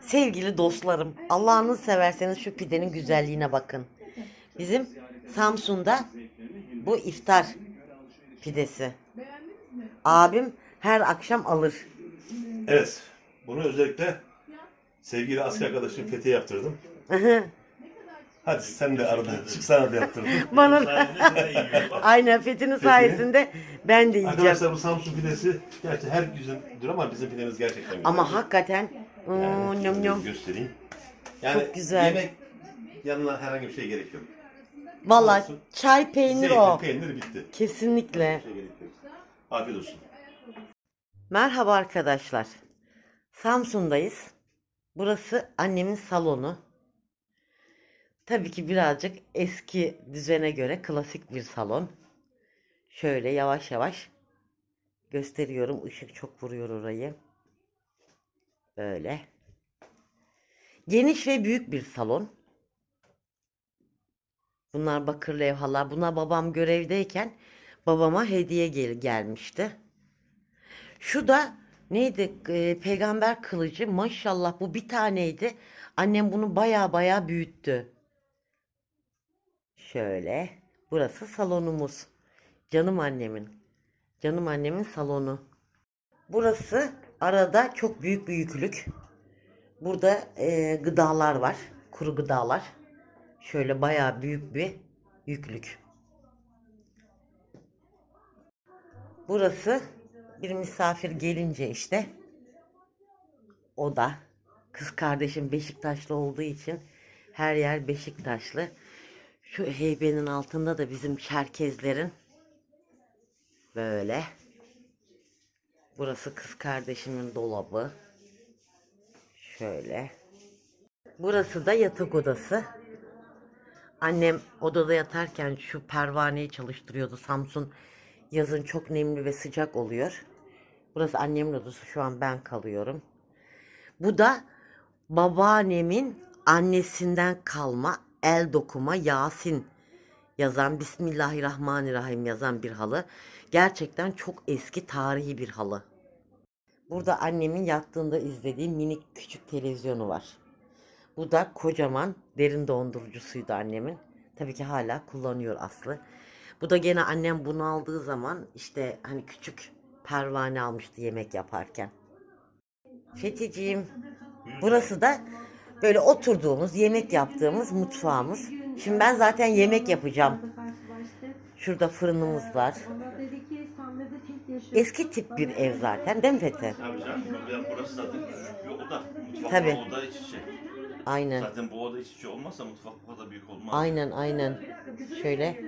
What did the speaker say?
Sevgili dostlarım, Allah'ını severseniz şu pidenin güzelliğine bakın. Bizim Samsun'da bu iftar pidesi. Abim her akşam alır. Evet. Bunu özellikle sevgili asker arkadaşım Fethi'ye yaptırdım. Hadi sen de arada çık sana da yaptırdım. Bana da- aynen Fethi'nin sayesinde ben de yiyeceğim. Arkadaşlar bu Samsun pidesi gerçi her güzeldir ama bizim pidemiz gerçekten güzel. Ama hakikaten Yani şöyle nyam. göstereyim. Yani Çok güzel. yemek yanına herhangi bir şey gerek yok. Vallahi olsun. çay peynir Zeytin, o. peynir bitti. Kesinlikle. Bir şey gerek yok. Afiyet olsun. Merhaba arkadaşlar. Samsun'dayız. Burası annemin salonu. Tabii ki birazcık eski düzene göre klasik bir salon. Şöyle yavaş yavaş gösteriyorum. Işık çok vuruyor orayı. Böyle. Geniş ve büyük bir salon. Bunlar bakır levhalar. Buna babam görevdeyken babama hediye gel gelmişti. Şu da neydi? Ee, peygamber kılıcı. Maşallah bu bir taneydi. Annem bunu baya baya büyüttü. Şöyle. Burası salonumuz. Canım annemin. Canım annemin salonu. Burası arada çok büyük bir yüklük. Burada e, gıdalar var. Kuru gıdalar. Şöyle bayağı büyük bir yüklük. Burası bir misafir gelince işte o da kız kardeşim Beşiktaşlı olduğu için her yer Beşiktaşlı. Şu heybenin altında da bizim Çerkezlerin böyle. Burası kız kardeşimin dolabı. Şöyle. Burası da yatak odası. Annem odada yatarken şu pervaneyi çalıştırıyordu. Samsun yazın çok nemli ve sıcak oluyor. Burası annemin odası. Şu an ben kalıyorum. Bu da babaannemin annesinden kalma el dokuma Yasin yazan Bismillahirrahmanirrahim yazan bir halı. Gerçekten çok eski tarihi bir halı. Burada annemin yattığında izlediği minik küçük televizyonu var. Bu da kocaman derin dondurucusuydu annemin. Tabii ki hala kullanıyor Aslı. Bu da gene annem bunu aldığı zaman işte hani küçük pervane almıştı yemek yaparken. Feticiğim burası da böyle oturduğumuz yemek yaptığımız mutfağımız. Şimdi ben zaten yemek yapacağım. Şurada fırınımız var. Eski tip bir ev zaten değil mi Fethi? Abi canım burası zaten küçük bir oda. Mutfak Tabii. oda iç içe. Aynen. Zaten bu oda iç içe olmazsa mutfak bu kadar büyük olmaz. Aynen aynen. Şöyle